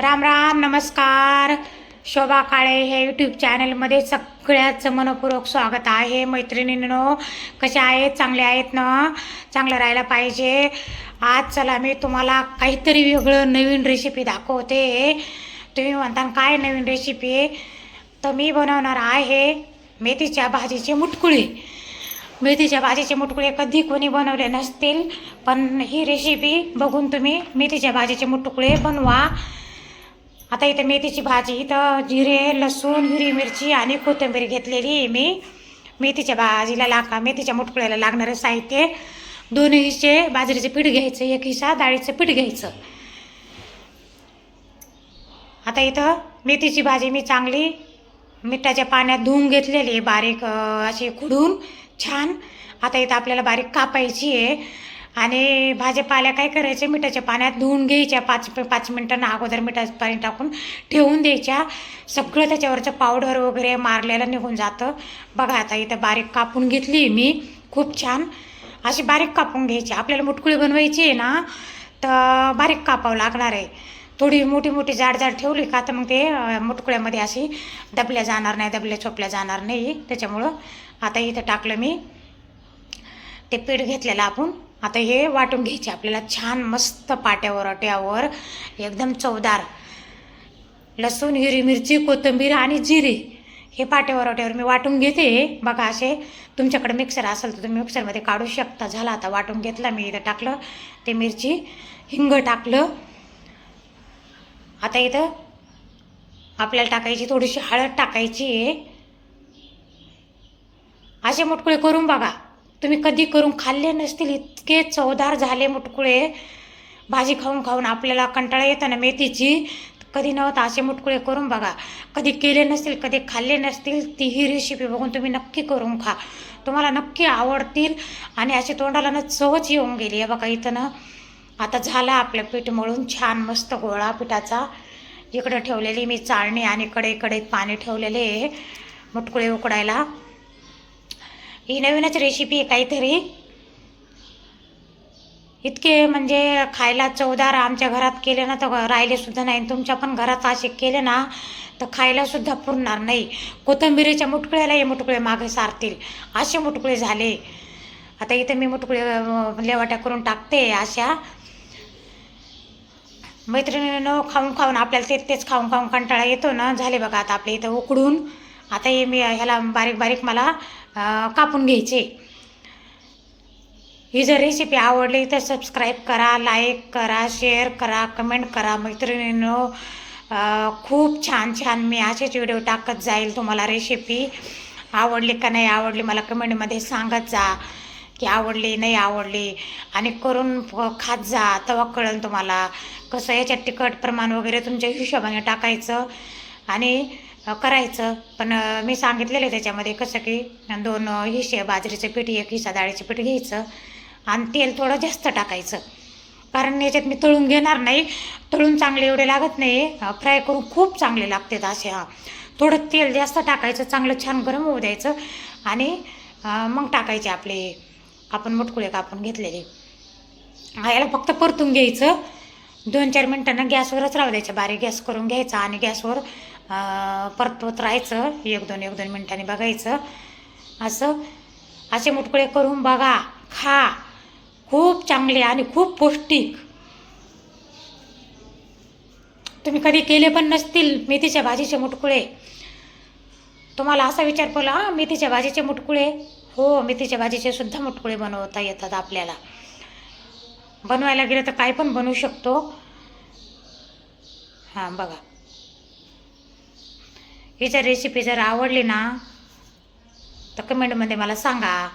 राम राम नमस्कार. शोभा काळे हे यूट्यूब चॅनलमध्ये सगळ्याचं मनपूर्वक स्वागत आहे. मैत्रिणींनो कसे आहेत? चांगले आहेत ना? चांगलं राहायला पाहिजे. आज चला मी तुम्हाला काहीतरी वेगळं नवीन रेसिपी दाखवते. तुम्ही म्हणता काय नवीन रेसिपी तर मी बनवणार आहे मेथीच्या भाजीचे मुटकुळे. मेथीच्या भाजीचे मुटकुळे कधी कोणी बनवले नसतील पण ही रेसिपी बघून तुम्ही मेथीच्या भाजीचे मुटकुळे बनवा. आता इथे मेथीची भाजी इथं जिरे लसूण हिरवी मिरची आणि कोथिंबीर घेतलेली आहे मी. मेथीच्या भाजीला लागा मेथीच्या मुटकुळ्याला लागणारं साहित्य. दोन हिस्से बाजरीचं पीठ घ्यायचं एक हिस्सा डाळीचं पीठ घ्यायचं. आता इथं मेथीची भाजी मी चांगली मिठाच्या पाण्यात धुवून घेतलेली आहे बारीक अशी खुडून. छान. आता इथं आपल्याला बारीक कापायची आहे. आणि भाजीपाल्या काय करायचे? मिठाच्या पाण्यात धुवून घ्यायच्या. पाच पाच मिनटांना अगोदर मिठाचं पाणी टाकून ठेवून द्यायच्या. सगळं त्याच्यावरचं पावडर वगैरे मारलेलं निघून जातं. बघा आता इथं बारीक कापून घेतली मी. खूप छान. अशी बारीक कापून घ्यायची. आपल्याला मुटकुळी बनवायची आहे ना तर बारीक कापावं लागणार आहे. थोडी मोठी मोठी जाड जाड ठेवली का तर मग ते मुटकुळ्यामध्ये अशी दबल्या जाणार नाही दबल्या चोपल्या जाणार नाही. त्याच्यामुळं आता इथं टाकलं मी. ते पीठ घेतलेलं आपण. आता हे वाटून घ्यायचे. आपल्याला छान मस्त पाट्यावर अट्यावर एकदम चवदार. लसूण हिरवी मिरची कोथिंबीर आणि जिरे हे पाट्यावर अट्यावर मी वाटून घेते. बघा असे तुमच्याकडे मिक्सर असेल तर तुम्ही मिक्सरमध्ये काढू शकता. झाला आता वाटून घेतला मी इथं टाकलं ते मिरची हिंग टाकलं. आता इथं आपल्याला टाकायची थोडीशी हळद टाकायची आहे. असे मुटकुळे करून बघा. तुम्ही कधी करून खाल्ले नसतील इतके चवदार झाले मुटकुळे. भाजी खाऊन खाऊन आपल्याला कंटाळा येतो ना मेथीची. कधी नव्हतं असे मुटकुळे करून बघा. कधी केले नसतील कधी खाल्ले नसतील ती ही रेसिपी बघून तुम्ही नक्की करून खा. तुम्हाला नक्की आवडतील आणि अशी तोंडाला ना चवच येऊन गेली आहे बघा इथं ना. आता झाला आपलं पीठ मळून छान मस्त गोळा पिठाचा. इकडं ठेवलेली मी चाळणी आणि कडे कडे पाणी ठेवलेले आहे. मुटकुळे उकडायला. ही नवीनच रेसिपी आहे काहीतरी. इतके म्हणजे खायला चवदार आमच्या घरात केले ना तर राहिलेसुद्धा नाही. तुमच्या पण घरात असे केले ना तर खायलासुद्धा पुरणार नाही. कोथिंबिरीच्या मुटकुळ्याला हे मुटकुळे मागे सारतील. असे मुटकुळे झाले. आता इथे मी मुटकुळे लेवाट्या करून टाकते अशा. मैत्रिणीनं खाऊन खाऊन आपल्याला तेच तेच खाऊन खाऊन कंटाळा येतो ना. झाले बघा आता आपल्या इथं उकडून. आता हे मी ह्याला बारीक बारीक मला कापून घ्यायचे. ही जर रेसिपी आवडली तर सबस्क्राईब करा लाईक करा शेअर करा कमेंट करा. मैत्रिणींनो खूप छान छान मी असेच व्हिडिओ टाकत जाईल तुम्हाला रेसिपी आवडली का नाही आवडली मला कमेंटमध्ये सांगत जा की आवडली नाही आवडली. आणि करून खात जा तेव्हा कळेल तुम्हाला. कसं याच्यात तिखट प्रमाण वगैरे तुमच्या हिशोबाने टाकायचं. आणि करायचं. पण मी सांगितलेलं आहे त्याच्यामध्ये कसं की दोन हिशे बाजरीचे बाजरीचं पीठ एक हिसा डाळीचं पीठ घ्यायचं आणि तेल थोडं जास्त टाकायचं. कारण याच्यात मी तळून घेणार नाही. तळून चांगले एवढे लागत नाही. फ्राय करून खूप चांगले लागतात असे हा. थोडं तेल जास्त टाकायचं चांगलं छान गरम होऊ द्यायचं आणि मग टाकायचे आपले आपण मुटकुळे कापून घेतलेले. याला फक्त परतून घ्यायचं. दोन चार मिनटांना गॅसवरच राहू द्यायचं. बारीक गॅस करून घ्यायचा आणि गॅसवर परतवत राहायचं. एक दोन एक दोन मिनटांनी बघायचं. असं असे मुटकुळे करून बघा. खा. खूप चांगले आणि खूप पौष्टिक. तुम्ही कधी केले पण नसतील मेथीच्या भाजीचे मुटकुळे. तुम्हाला असा विचार पडला हां मेथीच्या भाजीचे मुटकुळे? हो मेथीच्या भाजीचे सुद्धा मुटकुळे बनवता येतात आपल्याला. बनवायला गेलं तर काय पण बनवू शकतो. हां बघा. ही जर रेसिपी जर आवडली ना तर कमेंटमध्ये मला सांगा.